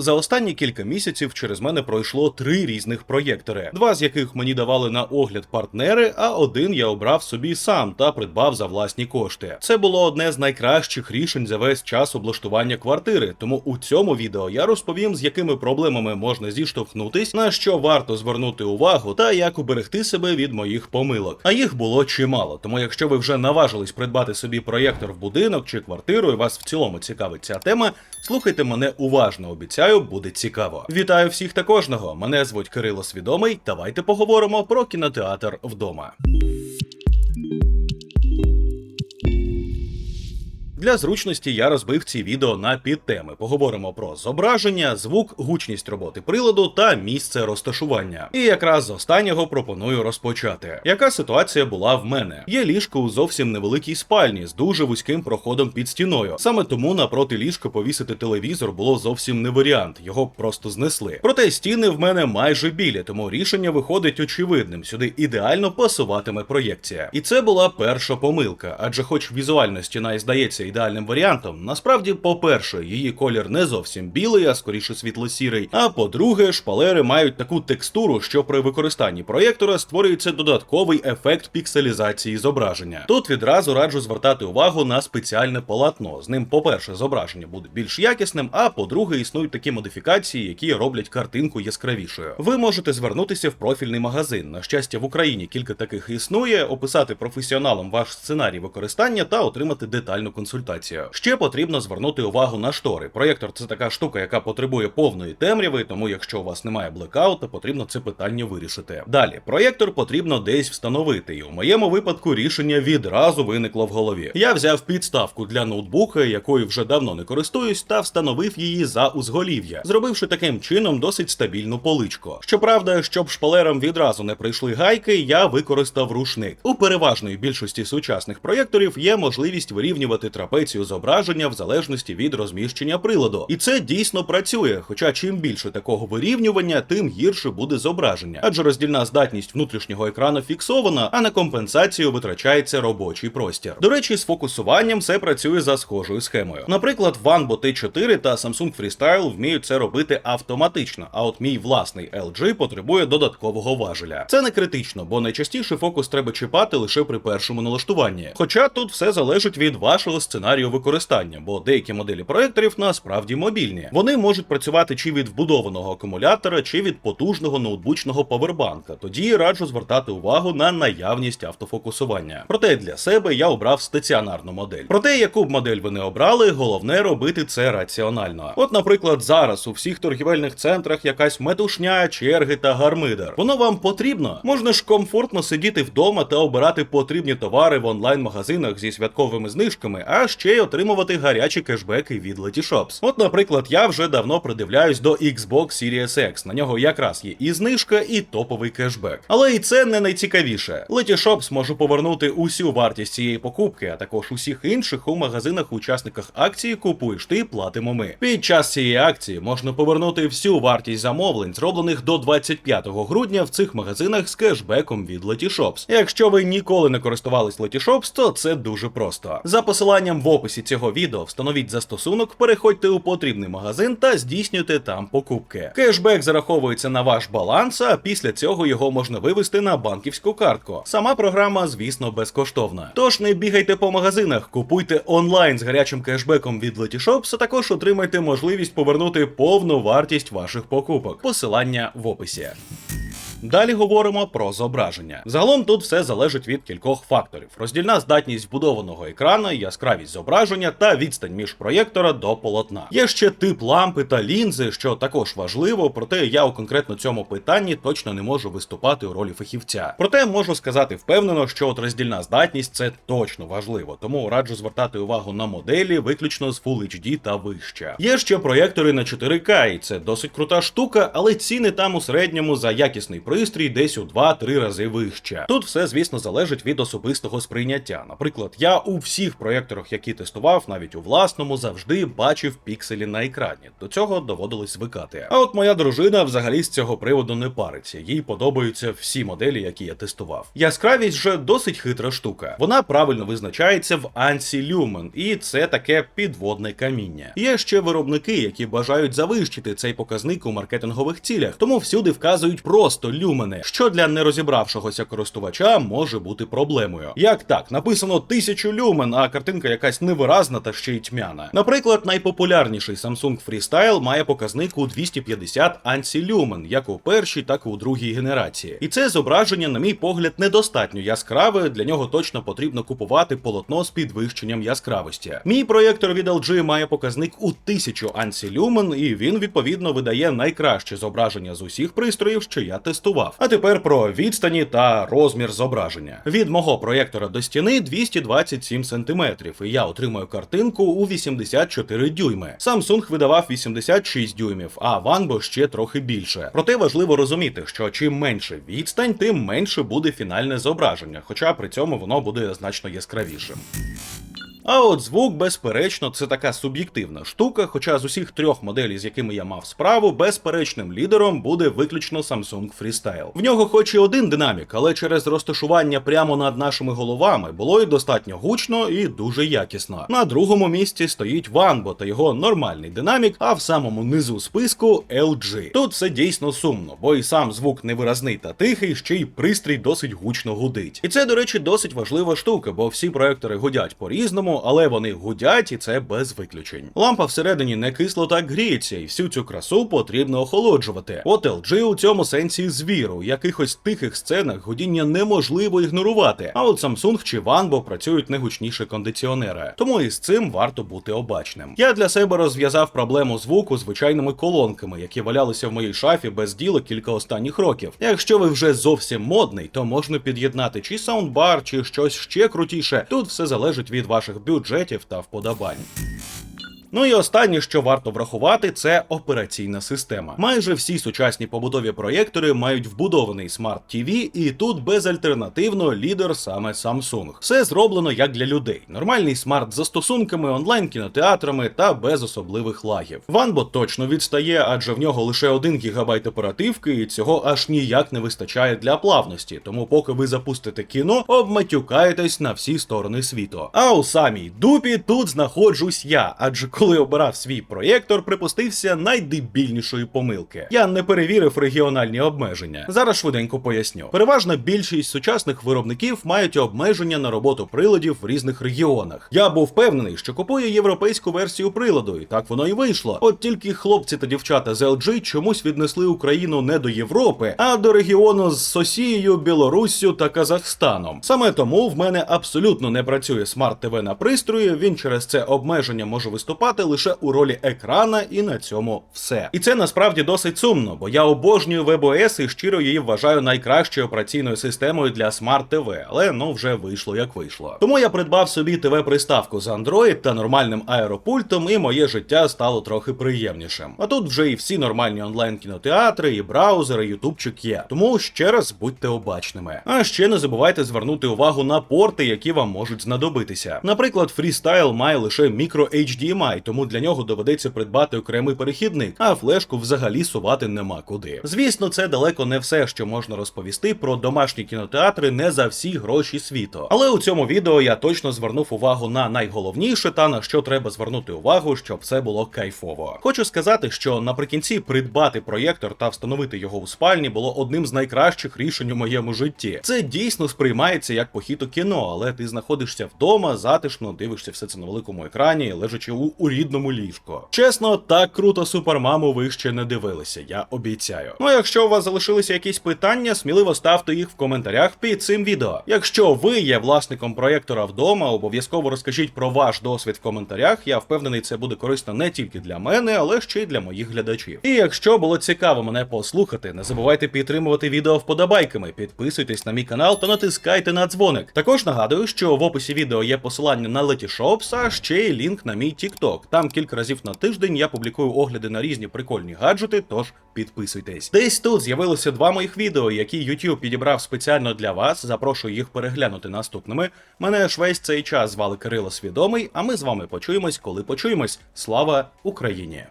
За останні кілька місяців через мене пройшло три різних проєктори, два з яких мені давали на огляд партнери, а один я обрав собі сам та придбав за власні кошти. Це було одне з найкращих рішень за весь час облаштування квартири. Тому у цьому відео я розповім, з якими проблемами можна зіштовхнутись, на що варто звернути увагу, та як уберегти себе від моїх помилок. А їх було чимало. Тому, якщо ви вже наважились придбати собі проєктор в будинок чи квартиру, і вас в цілому цікавить ця тема, слухайте мене уважно. Обіцяю, буде цікаво. Вітаю всіх та кожного. Мене звуть Кирило Свідомий. Давайте поговоримо про кінотеатр вдома. Для зручності я розбив ці відео на підтеми. Поговоримо про зображення, звук, гучність роботи приладу та місце розташування. І якраз з останнього пропоную розпочати. Яка ситуація була в мене? Є ліжко у зовсім невеликій спальні з дуже вузьким проходом під стіною. Саме тому напроти ліжка повісити телевізор було зовсім не варіант, його просто знесли. Проте стіни в мене майже білі, тому рішення виходить очевидним. Сюди ідеально пасуватиме проєкція. І це була перша помилка, адже, хоч візуально стіна і здається ідеальним варіантом, насправді, по-перше, її колір не зовсім білий, а скоріше світло-сірий. А по-друге, шпалери мають таку текстуру, що при використанні проєктора створюється додатковий ефект пікселізації зображення. Тут відразу раджу звертати увагу на спеціальне полотно. З ним, по-перше, зображення буде більш якісним, а по-друге, існують такі модифікації, які роблять картинку яскравішою. Ви можете звернутися в профільний магазин. На щастя, в Україні кілька таких існує, описати професіоналам ваш сценарій використання та отримати детальну консультацію. Ще потрібно звернути увагу на штори. Проєктор це така штука, яка потребує повної темряви, тому якщо у вас немає блекаута, потрібно це питання вирішити. Далі, проєктор потрібно десь встановити, і у моєму випадку рішення відразу виникло в голові. Я взяв підставку для ноутбука, якою вже давно не користуюсь, та встановив її за узголів'я, зробивши таким чином досить стабільну поличку. Щоправда, щоб шпалерам відразу не прийшли гайки, я використав рушник. У переважної більшості сучасних проєкторів є можливість вирівнювати трапецію зображення в залежності від розміщення приладу. І це дійсно працює. Хоча чим більше такого вирівнювання, тим гірше буде зображення, адже роздільна здатність внутрішнього екрану фіксована, а на компенсацію витрачається робочий простір. До речі, з фокусуванням все працює за схожою схемою. Наприклад, Vanbo T4 та Samsung Freestyle вміють це робити автоматично, а от мій власний LG потребує додаткового важеля. Це не критично, бо найчастіше фокус треба чіпати лише при першому налаштуванні. Хоча тут все залежить від вашого сценарію використання, бо деякі моделі проєкторів насправді мобільні. Вони можуть працювати чи від вбудованого акумулятора, чи від потужного ноутбучного павербанка. Тоді раджу звертати увагу на наявність автофокусування. Проте для себе я обрав стаціонарну модель. Проте, яку б модель ви не обрали, головне робити це раціонально. От, наприклад, зараз у всіх торгівельних центрах якась метушня, черги та гармидер. Воно вам потрібно? Можна ж комфортно сидіти вдома та обирати потрібні товари в онлайн-магазинах зі святковими знижками, а ще й отримувати гарячі кешбеки від Letyshops. От, наприклад, я вже давно придивляюсь до Xbox Series X. На нього якраз є і знижка, і топовий кешбек. Але і це не найцікавіше. Letyshops може повернути усю вартість цієї покупки, а також усіх інших у магазинах-учасниках акції купуєш ти, платимо ми. Під час цієї акції можна повернути всю вартість замовлень, зроблених до 25 грудня в цих магазинах з кешбеком від Letyshops. Якщо ви ніколи не користувались Letyshops, то це дуже просто. За посиланням в описі цього відео встановіть застосунок, переходьте у потрібний магазин та здійснюйте там покупки. Кешбек зараховується на ваш баланс, а після цього його можна вивести на банківську картку. Сама програма, звісно, безкоштовна. Тож не бігайте по магазинах, купуйте онлайн з гарячим кешбеком від Letyshops, а також отримайте можливість повернути повну вартість ваших покупок. Посилання в описі. Далі говоримо про зображення. Загалом тут все залежить від кількох факторів: роздільна здатність вбудованого екрана, яскравість зображення та відстань між проєктора до полотна. Є ще тип лампи та лінзи, що також важливо, проте я у конкретно цьому питанні точно не можу виступати у ролі фахівця. Проте можу сказати впевнено, що от роздільна здатність це точно важливо, тому раджу звертати увагу на моделі виключно з Full HD та вище. Є ще проєктори на 4К, і це досить крута штука, але ціни там у середньому за якісний пристрій десь у 2-3 рази вище. Тут все, звісно, залежить від особистого сприйняття. Наприклад, я у всіх проєкторах, які тестував, навіть у власному, завжди бачив пікселі на екрані. До цього доводилось звикати. А от моя дружина взагалі з цього приводу не париться. Їй подобаються всі моделі, які я тестував. Яскравість же досить хитра штука. Вона правильно визначається в ANSI Lumen, і це таке підводне каміння. Є ще виробники, які бажають завищити цей показник у маркетингових цілях, тому всюди вказують просто люмени, що для нерозібравшогося користувача може бути проблемою. Як так, написано 1000 люмен, а картинка якась невиразна та ще й тьмяна. Наприклад, найпопулярніший Samsung Freestyle має показник у 250 ANSI люмен, як у першій, так і у другій генерації. І це зображення, на мій погляд, недостатньо яскраве. Для нього точно потрібно купувати полотно з підвищенням яскравості. Мій проєктор від LG має показник у 1000 ANSI люмен, і він відповідно видає найкраще зображення з усіх пристроїв, що я тестував. А тепер про відстані та розмір зображення. Від мого проєктора до стіни 227 см, і я отримую картинку у 84 дюйми. Samsung видавав 86 дюймів, а Vanbo ще трохи більше. Проте важливо розуміти, що чим менше відстань, тим менше буде фінальне зображення, хоча при цьому воно буде значно яскравішим. А от звук, безперечно, це така суб'єктивна штука, хоча з усіх трьох моделей, з якими я мав справу, безперечним лідером буде виключно Samsung Freestyle. В нього хоч і один динамік, але через розташування прямо над нашими головами було і достатньо гучно і дуже якісно. На другому місці стоїть Vanbo та його нормальний динамік, а в самому низу списку LG. Тут все дійсно сумно, бо і сам звук невиразний та тихий, ще й пристрій досить гучно гудить. І це, до речі, досить важлива штука, бо всі проектори гудять але вони гудять і це без виключень. Лампа всередині не кисло так гріється, і всю цю красу потрібно охолоджувати. От LG у цьому сенсі звіру, у якихось тихих сценах гудіння неможливо ігнорувати. А от Samsung чи Vanbo працюють не гучніше кондиціонера, тому і з цим варто бути обачним. Я для себе розв'язав проблему звуку звичайними колонками, які валялися в моїй шафі без діла кілька останніх років. Якщо ви вже зовсім модний, то можна під'єднати чи саундбар, чи щось ще крутіше. Тут все залежить від ваших бюджетів та вподобань. Ну і останнє, що варто врахувати, це операційна система. Майже всі сучасні побудові проєктори мають вбудований Smart TV, і тут безальтернативно лідер саме Samsung. Все зроблено як для людей. Нормальний смарт з застосунками, онлайн-кінотеатрами та без особливих лагів. Ванбо точно відстає, адже в нього лише 1 ГБ оперативки, і цього аж ніяк не вистачає для плавності. Тому, поки ви запустите кіно, обматюкаєтесь на всі сторони світу. А у самій дупі тут знаходжусь я, адже коли обирав свій проєктор, припустився найдебільнішої помилки. Я не перевірив регіональні обмеження. Зараз швиденько поясню. Переважна більшість сучасних виробників мають обмеження на роботу приладів в різних регіонах. Я був впевнений, що купую європейську версію приладу, і так воно і вийшло. От тільки хлопці та дівчата з LG чомусь віднесли Україну не до Європи, а до регіону з Сосією, Білоруссю та Казахстаном. Саме тому в мене абсолютно не працює смарт ТВ на пристрої. Він через це обмеження може виступати лише у ролі екрана, і на цьому все. І це насправді досить сумно, бо я обожнюю WebOS і щиро її вважаю найкращою операційною системою для смарт ТВ, але ну вже вийшло як вийшло. Тому я придбав собі ТВ-приставку з Android та нормальним аеропультом, і моє життя стало трохи приємнішим. А тут вже і всі нормальні онлайн-кінотеатри, і браузери, ютубчик є. Тому ще раз будьте обачними. А ще не забувайте звернути увагу на порти, які вам можуть знадобитися. Наприклад, Freestyle має лише мікро HDMI, тому для нього доведеться придбати окремий перехідник, а флешку взагалі сувати нема куди. Звісно, це далеко не все, що можна розповісти про домашні кінотеатри не за всі гроші світу. Але у цьому відео я точно звернув увагу на найголовніше та на що треба звернути увагу, щоб все було кайфово. Хочу сказати, що наприкінці придбати проєктор та встановити його у спальні було одним з найкращих рішень у моєму житті. Це дійсно сприймається як похід у кіно, але ти знаходишся вдома, затишно дивишся все це на великому екрані, лежачи у, рідному ліжко. Чесно, так круто супермаму ви ще не дивилися, я обіцяю. Ну якщо у вас залишилися якісь питання, сміливо ставте їх в коментарях під цим відео. Якщо ви є власником проєктора вдома, обов'язково розкажіть про ваш досвід в коментарях. Я впевнений, це буде корисно не тільки для мене, але ще й для моїх глядачів. І якщо було цікаво мене послухати, не забувайте підтримувати відео вподобайками, підписуйтесь на мій канал та натискайте на дзвоник. Також нагадую, що в описі відео є посилання на Letyshops, а ще й лінк на мій TikTok, TikTok. Там кілька разів на тиждень я публікую огляди на різні прикольні гаджети, тож підписуйтесь. Десь тут з'явилося два моїх відео, які YouTube підібрав спеціально для вас. Запрошую їх переглянути наступними. Мене ж весь цей час звали Кирило Свідомий, а ми з вами почуємось, коли почуємось. Слава Україні!